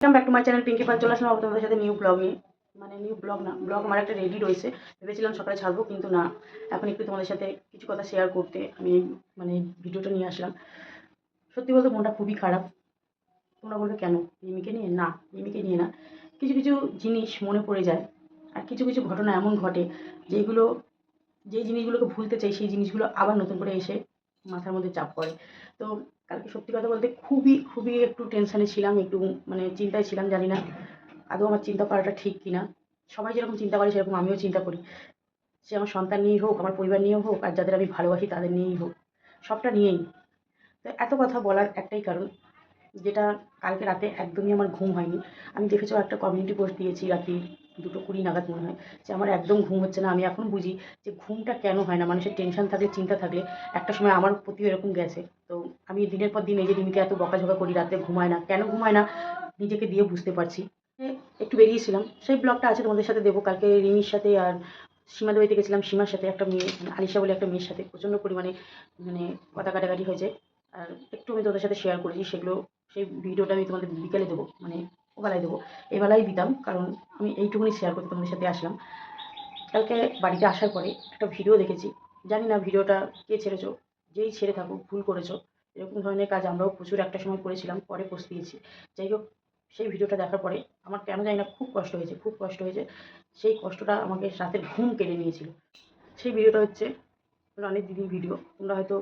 Welcome back to my channel Pinki Pal চলে আসলাম তোমাদের সাথে নিউ ব্লগ নিয়ে। মানে নিউ ব্লগ না ব্লগ আমার একটা রেডি রয়েছে। ভেবেছিলাম সকালে ছাড়বো, কিন্তু না। এখন একটু তোমাদের সাথে কিছু কথা শেয়ার করতে আমি মানে ভিডিওটা নিয়ে আসলাম। সত্যি বলতে মনটা খুবই খারাপ। তোমরা বলবে, কেন? রিমিকে নিয়ে? না রিমিকে নিয়ে না। কিছু কিছু জিনিস মনে পড়ে যায়। আর কিছু কিছু ঘটনা এমন ঘটে, যেগুলো, যেই জিনিসগুলোকে ভুলতে চাই, সেই জিনিসগুলো আবার নতুন করে এসে মাথার মধ্যে চাপ পড়ে। তো কালকে সত্যি কথা বলতে খুবই খুবই একটু টেনশানে ছিলাম, একটু মানে চিন্তায় ছিলাম, জানি না আদৌ আমার চিন্তা করাটা ঠিক কিনা। সবাই যেরকম চিন্তা করে সেরকম আমিও চিন্তা করি। সে আমার সন্তান নিয়েই হোক, আমার পরিবার নিয়েও হোক, আর যাদের আমি ভালোবাসি তাদের নিয়েই হোক, সবটা নিয়েই। তো এত কথা বলার একটাই কারণ, যেটা কালকে রাতে একদমই আমার ঘুম হয়নি। আমি দেখেছ একটা কমিউনিটি পোস্ট দিয়েছি রাত্রি দুটো কুড়ি নাগাদ মনে হয়, যে আমার একদম ঘুম হচ্ছে না। আমি এখন বুঝি যে ঘুমটা কেন হয় না? মানুষের টেনশন থাকলে, চিন্তা থাকলে, একটা সময় আমার প্রতিও এরকম গেছে। তো আমি দিনের পর দিন এই যে রিমিকে এত বকাঝকা করি, রাতে ঘুমায় না। কেন ঘুমায় না? নিজেকে দিয়ে বুঝতে পারছি। একটু বেরিয়েছিলাম। সেই ব্লগটা আছে তোমাদের সাথে দেবো। কালকে রিমির সাথে আর সীমাদের বাড়িতে গেছিলাম। সীমার সাথে একটা মেয়ে মানে আলিশা বলে একটা মেয়ের সাথে। প্রচণ্ড পরিমাণে মানে কথা কাটাকাটি হয়েছে। আর একটু আমি তোমাদের সাথে শেয়ার করেছি সেগুলো। সেই ভিডিওটা আমি তোমাদের বিকেলে দেবো মানে ওবেলায় দেবো। এবেলায় দিতাম, কারণ আমি এইটুকুনি শেয়ার করতে তোমাদের সাথে আসলাম। কালকে বাড়িতে আসার পরে একটা ভিডিও দেখেছি। জানি না ভিডিওটা কে ছেড়েছো, যেই ছেড়ে থাকুক, ভুল করেছ। এরকম ধরনের কাজ আমরাও প্রচুর একটা সময় করেছিলাম, পরে পস্তিয়েছি যাই হোক, সেই ভিডিওটা দেখার পরে আমার কেন জানি না খুব কষ্ট হয়েছে, খুব কষ্ট হয়েছে। সেই কষ্টটা আমাকে রাতের ঘুম কেড়ে নিয়েছিল। সেই ভিডিওটা হচ্ছে রনির দিদির ভিডিও। তোমরা হয়তো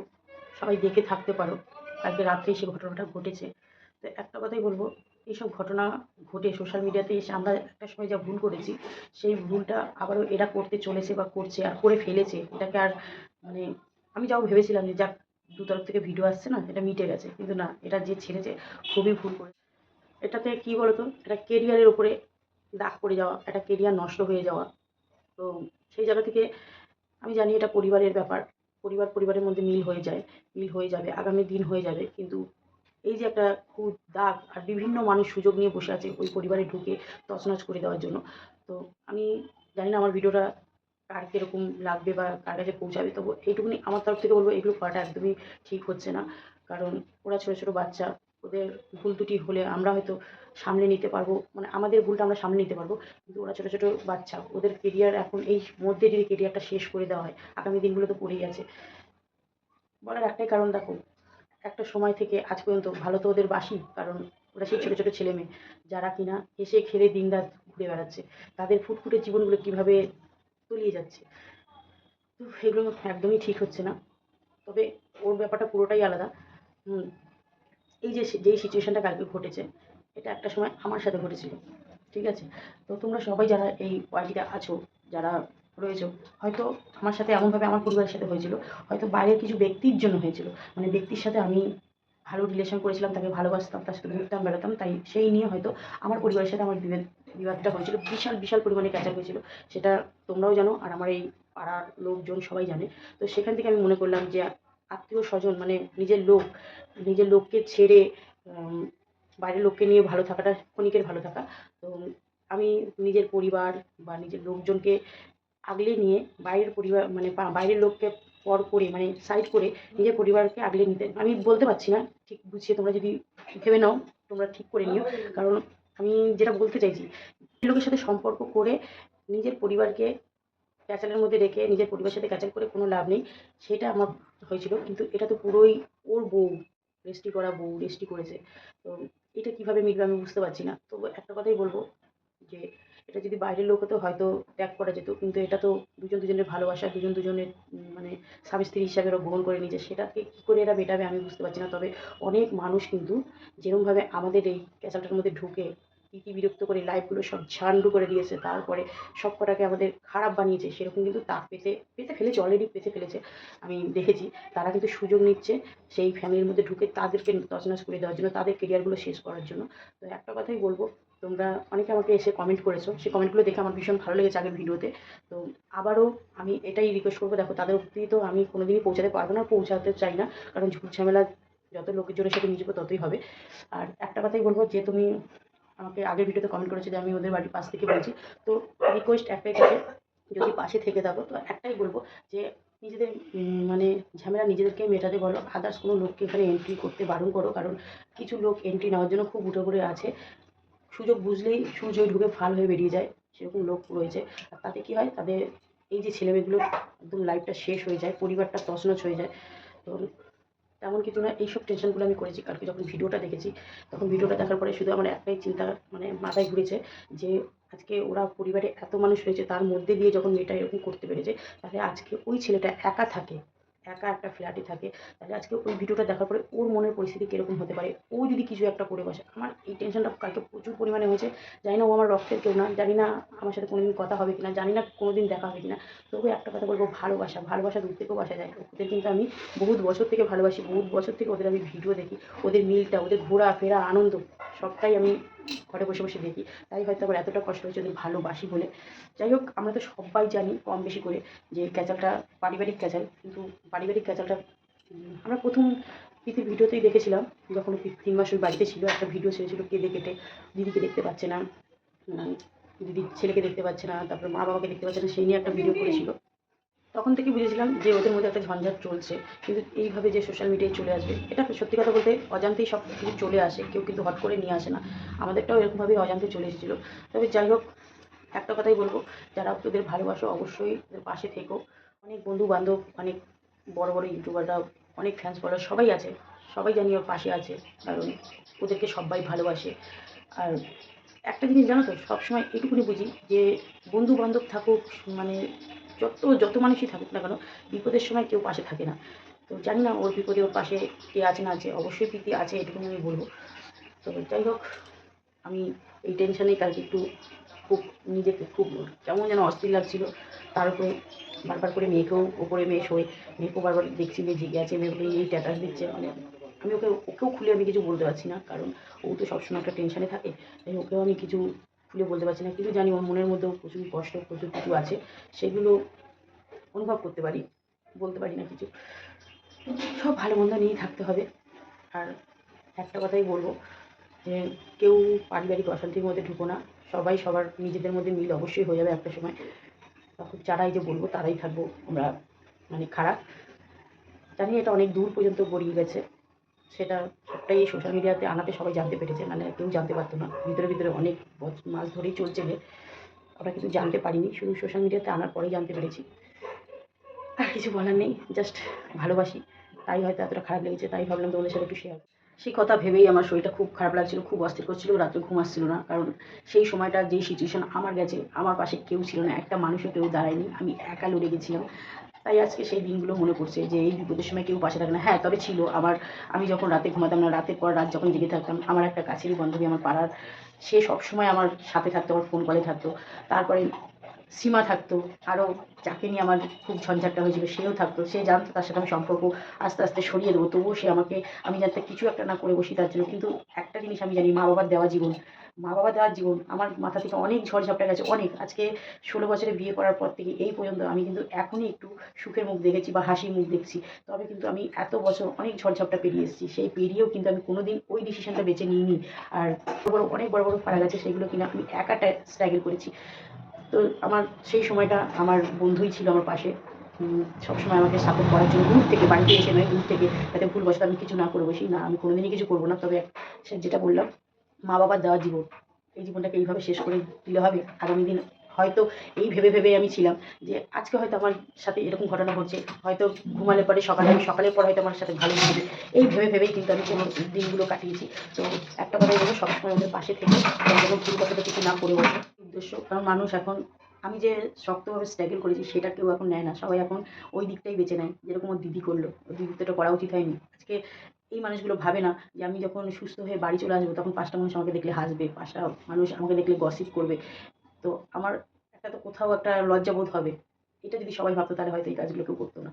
সবাই দেখে থাকতে পারো, কালকে রাত্রেই সেই ঘটনাটা ঘটেছে। তো একটা কথাই বলব, এইসব ঘটনা ঘটে সোশ্যাল মিডিয়াতে এসে আমরা একটা সময় যা ভুল করেছি, সেই ভুলটা আবারও এরা করতে চলেছে বা করছে আর করে ফেলেছে। এটাকে আর মানে আমি যাও ভেবেছিলাম যে যাক দু তরফ থেকে ভিডিও আসছে না, এটা মিটে গেছে। কিন্তু না, এটা যে ছেড়েছে, খুবই ভুল করে। এটাতে কী বলতো এটা কেরিয়ারের ওপরে দাগ পড়ে যাওয়া, একটা কেরিয়ার নষ্ট হয়ে যাওয়া। তো সেই জায়গা থেকে আমি জানি এটা পরিবারের ব্যাপার। পরিবার পরিবারের মধ্যে মিল হয়ে যায়, মিল হয়ে যাবে, আগামী দিন হয়ে যাবে। কিন্তু এই যে একটা খুব দাগ আর বিভিন্ন মানুষ সুযোগ নিয়ে বসে আছে ওই পরিবারে ঢুকে তছনছ করে দেওয়ার জন্য। তো আমি জানি না আমার ভিডিওটা কার কীরকম লাগবে বা কার কাছে পৌঁছাবে তবু এইটুকুনি আমার তরফ থেকে বলব, এগুলো করাটা একদমই ঠিক হচ্ছে না। কারণ ওরা ছোটো ছোটো বাচ্চা, ওদের ভুল ত্রুটি হলে আমরা হয়তো সামলে নিতে পারব মানে আমাদের ভুলটা আমরা সামলে নিতে পারব, কিন্তু ওরা ছোটো ছোটো বাচ্চা, ওদের কেরিয়ার এখন এই মধ্যে যদি কেরিয়ারটা শেষ করে দেওয়া হয়, আগামী দিনগুলো তো পড়েই আছে। বলার একটাই কারণ দেখো, একটা সময় থেকে আজ পর্যন্ত ভালো তো ওদের বাসি, কারণ ওরা সেই ছোটো ছোটো ছেলে মেয়ে যারা কিনা হেসে খেলে দিনরাত ঘুরে বেড়াচ্ছে, তাদের ফুটফুটে জীবনগুলো কীভাবে তলিয়ে যাচ্ছে। তো এগুলো একদমই ঠিক হচ্ছে না। তবে ওর ব্যাপারটা পুরোটাই আলাদা। এই যে যেই সিচুয়েশানটা কালকে ঘটেছে, এটা একটা সময় আমার সাথে ঘটেছিল। ঠিক আছে? তো তোমরা সবাই যারা এই পার্টিতে আছো, যারা রয়েছো, হয়তো আমার সাথে এমনভাবে আমার পরিবারের সাথে হয়েছিল। হয়তো বাইরের কিছু ব্যক্তির জন্য হয়েছিল। মানে ব্যক্তির সাথে আমি ভালো রিলেশন করেছিলাম, তাকে ভালোবাসতাম, তার সাথে ঘুরতাম, বেড়াতাম, তাই সেই নিয়ে হয়তো আমার পরিবারের সাথে আমার বিভেদ বিবাদটা হয়েছিল, বিশাল বিশাল পরিমাণে ক্যাচার হয়েছিল। সেটা তোমরাও জানো আর আমার এই পাড়ার লোকজন সবাই জানে। তো সেখান থেকে আমি মনে করলাম যে আত্মীয় স্বজন মানে নিজের লোক, নিজের লোককে ছেড়ে বাইরের লোককে নিয়ে ভালো থাকাটা, ক্ষণিকের ভালো থাকা। তো আমি নিজের পরিবার বা নিজের লোকজনকে আগলে নিয়ে বাইরের পরিবার মানে বাইরের লোককে পর করে মানে সাইড করে নিজের পরিবারকে আগলে নিতে। আমি বলতে পারছি না, ঠিক বুঝিয়ে তোমরা যদি ভেবে নাও, তোমরা ঠিক করে নিও। কারণ আমি যেটা বলতে চাইছি, লোকের সাথে সম্পর্ক করে নিজের পরিবারকে ক্যাচালের মধ্যে রেখে নিজের পরিবারের সাথে ক্যাচাল করে কোনো লাভ নেই, সেটা আমার হয়েছিল। কিন্তু এটা তো পুরোই ওর বউ রেস্টি করা বউ রেস্টি করেছে। তো এটা কীভাবে মিটবে আমি বুঝতে পারছি না। তবু একটা কথাই বলব যে, এটা যদি বাইরের লোক হতো হয়তো ত্যাগ করা যেত, কিন্তু এটা তো দুজন দুজনের ভালোবাসা, দুজন দুজনের মানে স্বামী স্ত্রী হিসাবে ওরা গ্রহণ করে নিয়েছে সেটাকে কী করে এরা মেটাবে আমি বুঝতে পারছি না। তবে অনেক মানুষ কিন্তু যেরকমভাবে আমাদের এই ক্যাচালটার মধ্যে ঢুকে রীতি বিরক্ত করে লাইফগুলো সব ঝান্ডু করে দিয়েছে, তারপরে সব কটাকে আমাদের খারাপ বানিয়েছে, সেরকম কিন্তু তাক পেতে পেতে ফেলেছে অলরেডি পেতে ফেলেছে। আমি দেখেছি, তারা কিন্তু সুযোগ নিচ্ছে সেই ফ্যামিলির মধ্যে ঢুকে তাদেরকে তছনছ করে দেওয়ার জন্য, তাদের কেরিয়ারগুলো শেষ করার জন্য। তো একটা কথাই বলব, তোমরা অনেকে আমাকে এসে কমেন্ট করেছ সেই কমেন্টগুলো দেখে আমার ভীষণ ভালো লেগেছে আগের ভিডিওতে তো। আবারও আমি এটাই রিকোয়েস্ট করব, দেখো তাদের অব্দি তো আমি কোনোদিনই পৌঁছাতে পারব না, পৌঁছাতে চাই না, কারণ ঝুট ঝামেলা যত লোকের জন্য সেটা নিজেকে ততই হবে। আর একটা কথাই বলব যে তুমি আমাকে আগের ভিডিওতে কমেন্ট করেছে যে আমি ওদের বাড়ির পাশ থেকে বলছি। তো রিকোয়েস্ট একটাই থাকে, যদি পাশে থেকে থাকো, তো একটাই বলব যে নিজেদের মানে ঝামেলা নিজেদেরকে মেটাতে বলো আদার্স কোনো লোককে এখানে এন্ট্রি করতে বারণ করো, কারণ কিছু লোক এন্ট্রি নেওয়ার জন্য খুব উঠে পড়ে আছে। সুযোগ বুঝলেই সূর্য ঢুকে ফাল হয়ে বেরিয়ে যায়, সেরকম লোক রয়েছে। আর তাতে কী হয়, তাদের এই যে ছেলেমেয়েগুলো একদম লাইফটা শেষ হয়ে যায়, পরিবারটা তছনছ হয়ে যায়। তো তেমন কিছু না, এইসব টেনশনগুলো আমি করেছি। কালকে যখন ভিডিওটা দেখেছি, তখন ভিডিওটা দেখার পরে শুধু আমার একটাই চিন্তা মানে মাথায় ঘুরেছে যে, আজকে ওরা পরিবারে এত মানুষ রয়েছে, তার মধ্যে দিয়ে যখন মেয়েটা এরকম করতে পেরেছে, তাহলে আজকে ওই ছেলেটা একা থাকে। একা একটা ফ্ল্যাটে থাকে, তাহলে আজকে ওই ভিডিওটা দেখার পরে ওর মনের পরিস্থিতি কীরকম হতে পারে? ও যদি কিছু একটা করে বসে, আমার এই টেনশনটা কালকে প্রচুর পরিমাণে হয়েছে। জানি না ও আমার রক্তের কেউ না, জানি না আমার সাথে কোনোদিন কথা হবে কিনা, জানি না কোনোদিন দেখা হবে কিনা। তবু একটা কথা বলব, ভালোবাসা ভালোবাসা দূর থেকেও বাসা যায়। ওদের কিন্তু আমি বহুত বছর থেকে ভালোবাসি, বহুত বছর থেকে ওদের আমি ভিডিও দেখি। ওদের মিলটা, ওদের ঘোরা ফেরা আনন্দ, সবটাই আমি ঘরে বসে বসে দেখি। তাই হয়তো আমার এতটা কষ্ট হচ্ছে ওদের ভালোবাসি বলে। যাই হোক, আমরা তো সবাই জানি কম বেশি করে যে ক্যাচালটা পারিবারিক ক্যাচাল, কিন্তু পারিবারিক ক্যাচালটা, আমরা প্রথম প্রীতির ভিডিওতেই দেখেছিলাম, যখন তিন মাস ওই বাড়িতে ছিল, একটা ভিডিও ছেড়েছিল কেঁদে কেটে, দিদিকে দেখতে পাচ্ছে না দিদির ছেলেকে দেখতে পাচ্ছে না, তারপর মা বাবাকে দেখতে পাচ্ছে না, সেই নিয়ে একটা ভিডিও করেছিল। তখন থেকে বুঝেছিলাম যে ওদের মধ্যে একটা ঝঞ্ঝাট চলছে। কিন্তু এইভাবে যে সোশ্যাল মিডিয়ায় চলে আসবে, এটা সত্যি কথা বলতে অজান্তেই সব কিছু চলে আসে, কেউ কিন্তু হট করে নিয়ে আসে না। আমাদেরটাও এরকমভাবেই অজান্তে চলে এসেছিল। তবে যাই হোক, একটা কথাই বলব, যারা তোদের ভালোবাসো অবশ্যই ওদের পাশে থেকো। অনেক বন্ধু বান্ধব অনেক বড় বড় ইউটিউবাররা অনেক ফ্যান্স ফলোয়ার সবাই আছে, সবাই জানি ওর পাশে আছে, কারণ ওদেরকে সবাই ভালোবাসে। আর একটা জিনিস জানো তো, সবসময় এটুকুনি বুঝি যে বন্ধু বান্ধব থাকুক মানে যত যত মানুষই থাকুক না কেন, বিপদের সময় কেউ পাশে থাকে না। তো জানি না ওর বিপদে ওর পাশে কে আছে, না আছে, অবশ্যই প্রীতি আছে এটুকুনি আমি বলব। তো যাই হোক, আমি এই টেনশনেই কালকে একটু খুব নিজেকে খুব কেমন যেন অস্থির লাগছিল। তার উপরে বারবার করে মেয়েকেও ওপরে মেয়ে শোয়ে, মেয়েকেও বারবার দেখছি, মেয়ে জেগে আছে, মেয়েকে এই স্ট্যাটাস দিচ্ছে মানে আমি ওকে, ওকেও খুলে আমি কিছু বলতে পারছি না, কারণ ও তো সবসময় একটা টেনশনে থাকে। তাই ওকেও আমি কিছু খুলে বলতে পারছি না, কিন্তু জানি ওর মনের মধ্যেও প্রচুর কষ্ট, প্রচুর কিছু আছে, সেগুলো অনুভব করতে পারি, বলতে পারি না কিছু। সব ভালো মন্দ নিয়েই থাকতে হবে। আর একটা কথাই বলব যে, কেউ পারিবারিক অশান্তির মধ্যে ঢুকো না, সবাই সবার নিজেদের মধ্যে মিল অবশ্যই হয়ে যাবে একটা সময়। তখন যারাই যে বলব তারাই থাকব, আমরা মানে খারাপ। জানি এটা অনেক দূর পর্যন্ত গড়িয়ে গেছে, সেটা সবটাই সোশ্যাল মিডিয়াতে আনাতে সবাই জানতে পেরেছে মানে কেউ জানতে পারতো না। ভিতরে ভিতরে অনেক মাস ধরেই চলছে যে আমরা কিছু জানতে পারিনি, শুধু সোশ্যাল মিডিয়াতে আনার পরেই জানতে পেরেছি। আর কিছু বলার নেই জাস্ট ভালোবাসি। তাই হয়তো এতটা খারাপ লেগেছে, তাই ভাবলাম তোমাদের সাথে একটু শেয়ার সেই কথা ভেবেই আমার শরীরটা খুব খারাপ লাগছিল, খুব অস্থির করছিল, রাত্রে ঘুম আসছিল না। কারণ সেই সময়টা যেই সিচুয়েশন আমার গেছে, আমার পাশে কেউ ছিল না, একটা মানুষও কেউ দাঁড়ায়নি। আমি একা লড়ে গেছিলাম। তাই আজকে সেই দিনগুলো মনে পড়ছে যে এই বিপদের সময় কেউ পাশে থাকে না। হ্যাঁ তবে ছিল। আমার, আমি যখন রাতে ঘুমাতাম না, রাতের পর রাত যখন জেগে থাকতাম, আমার একটা কাছেরই বান্ধবী আমার পাড়ার, সে সবসময় আমার সাথে থাকতো, আমার ফোন কলে থাকতো। তারপরে সীমা থাকতো। আরও যাকে নিয়ে আমার খুব ঝঞ্ঝাটটা হয়েছিল, সেও থাকতো। সে জানতো তার সাথে আমি সম্পর্ক আস্তে আস্তে সরিয়ে দেবো। তবুও সে আমাকে, আমি যাতে কিছু একটা না করে বসি তার জন্য। কিন্তু একটা জিনিস আমি জানি মা বাবার দেওয়া জীবন। মা বাবা দেওয়ার জীবন, আমার মাথা থেকে অনেক ঝড় ঝাপটা গেছে, অনেক। আজকে ষোলো বছরে বিয়ে করার পর থেকে এই পর্যন্ত আমি কিন্তু এখনই একটু সুখের মুখ দেখেছি বা হাসির মুখ দেখছি। তবে কিন্তু আমি এত বছর অনেক ঝড় ঝাপটা পেরিয়ে এসেছি, সেই পেরিয়েও কিন্তু আমি কোনোদিন ওই ডিসিশনটা বেছে নিইনি। আর বড় অনেক বড় বড় ফারাক আছে, সেগুলো কিনা আমি একাটা স্ট্রাগল করেছি। তো আমার সেই সময়টা আমার বন্ধুই ছিল আমার পাশে। সবসময় আমাকে সাপোর্ট করার জন্য দূর থেকে, বাড়িতে এসে নয়, দূর থেকে, যাতে ভুল বসে আমি কিছু না করে বসি। না, আমি কোনোদিনই কিছু করব না, তবে সে যেটা বললাম মা বাবার দেওয়া জীবন। এই জীবনটাকে এইভাবে শেষ করে দিলে হবে? আগামী দিন হয়তো এই ভেবে ভেবে আমি ছিলাম যে আজকে হয়তো আমার সাথে এরকম ঘটনা ঘটছে। হয়তো ঘুমালে পরে সকালে আমি সকালের পর হয়তো আমার সাথে ভালো হবে এই ভেবে ভেবেই কিন্তু আমি কোনো দিনগুলো কাটিয়েছি। তো একটা কথাই বলব সবসময় ওদের পাশে থেকে যেন ভুল কথাটা কিছু না করে বসে। উদ্দেশ্য, কারণ মানুষ এখন, আমি যে শক্তভাবে স্ট্রাগল করেছি সেটা কেউ এখন নেয় না। সবাই এখন ওই দিকটাই বেছে নেয়, যেরকম ওর দিদি করল। ওর দিদি তো এটা করা উচিত হয়নি। আজকে এই মানুষগুলো ভাবে না যে আমি যখন সুস্থ হয়ে বাড়ি চলে আসব তখন পাঁচটা মানুষ আমাকে দেখলে হাসবে, পাঁচটা মানুষ আমাকে দেখলে গসিপ করবে। তো আমার একটা তো কোথাও একটা লজ্জাবোধ হবে। এটা যদি সবাই ভাবতো তাহলে হয়তো এই কাজগুলো কেউ করতো না।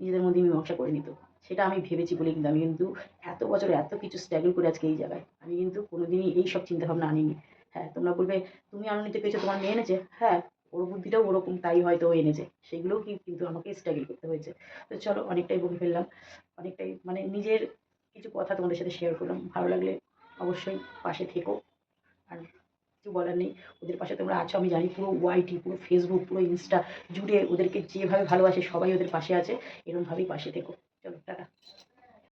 নিজেদের মধ্যে মীমাংসা করে নিত। সেটা আমি ভেবেছি বলে কিন্তু আমি কিন্তু এত বছর এত কিছু স্ট্রাগল করে আজকে এই জায়গায়। আমি কিন্তু কোনোদিনই এই সব চিন্তাভাবনা আনিনি। হ্যাঁ তোমরা বলবে, তুমি আনন্দিত পেয়েছ, তোমার মেয়ে এনেছে? হ্যাঁ ওর বুদ্ধিটাও ওরকম তাই হয়তো এনেছে। সেগুলোও কিন্তু আমাকে স্ট্রাগল করতে হয়েছে। তো চলো, অনেকটাই বলে ফেললাম। অনেকটাই মানে নিজের কিছু কথা তোমাদের সাথে শেয়ার করলাম। ভালো লাগলে অবশ্যই পাশে থেকো। আর কিছু বলার নেই, ওদের পাশে তোমরা আছো, আমি জানি পুরো ওয়াইটি পুরো ফেসবুক পুরো ইনস্টা জুড়ে ওদেরকে যেভাবে ভালোবাসে সবাই ওদের পাশে আছে, এরমভাবেই পাশে থেকো। চলো, টাটা।